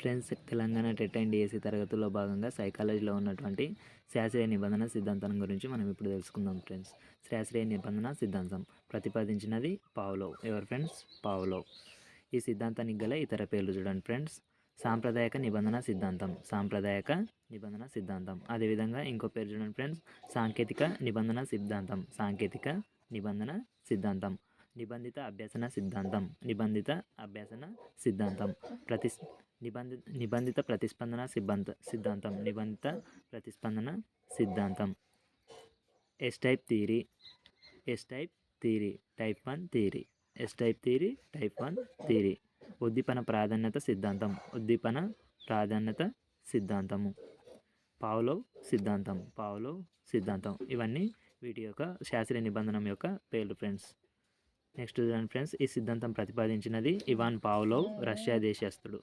Friends Telangana TET and DSC తరగతుల్లో భాగంగా సైకాలజీలో ఉన్నటువంటి శాస్త్రీయ నిబంధన సిద్ధాంతం గురించి మనం ఇప్పుడు తెలుసుకుందాం ఫ్రెండ్స్. శాస్త్రీయ నిబంధన సిద్ధాంతం ప్రతిపాదించినది పావులో. ఎవరు ఫ్రెండ్స్? పావులో. ఈ సిద్ధాంతానికి గల ఇతర పేర్లు చూడండి ఫ్రెండ్స్. సాంప్రదాయక నిబంధన సిద్ధాంతం. సాంప్రదాయక నిబంధన సిద్ధాంతం. అదేవిధంగా ఇంకో పేరు చూడండి ఫ్రెండ్స్. సాంకేతిక నిబంధన సిద్ధాంతం. సాంకేతిక నిబంధన సిద్ధాంతం. నిబంధిత అభ్యసన సిద్ధాంతం. నిబంధిత అభ్యసన సిద్ధాంతం. ప్రతి నిబంధి నిబంధిత ప్రతిస్పందన సిద్ధాంత సిద్ధాంతం. నిబంధిత ప్రతిస్పందన సిద్ధాంతం. S type theory S type theory type one theory S type theory type one theory ఉద్దీపన ప్రాధాన్యత సిద్ధాంతం. ఉద్దీపన ప్రాధాన్యత సిద్ధాంతము. పావులో సిద్ధాంతం. పావులో సిద్ధాంతం. ఇవన్నీ వీటి యొక్క శాస్త్రీయ నిబంధన యొక్క పేర్లు ఫ్రెండ్స్. నెక్స్ట్ చూడండి ఫ్రెండ్స్ ఈ సిద్ధాంతం ప్రతిపాదించినది ఇవాన్ పావులోవ్ రష్యా దేశస్థుడు.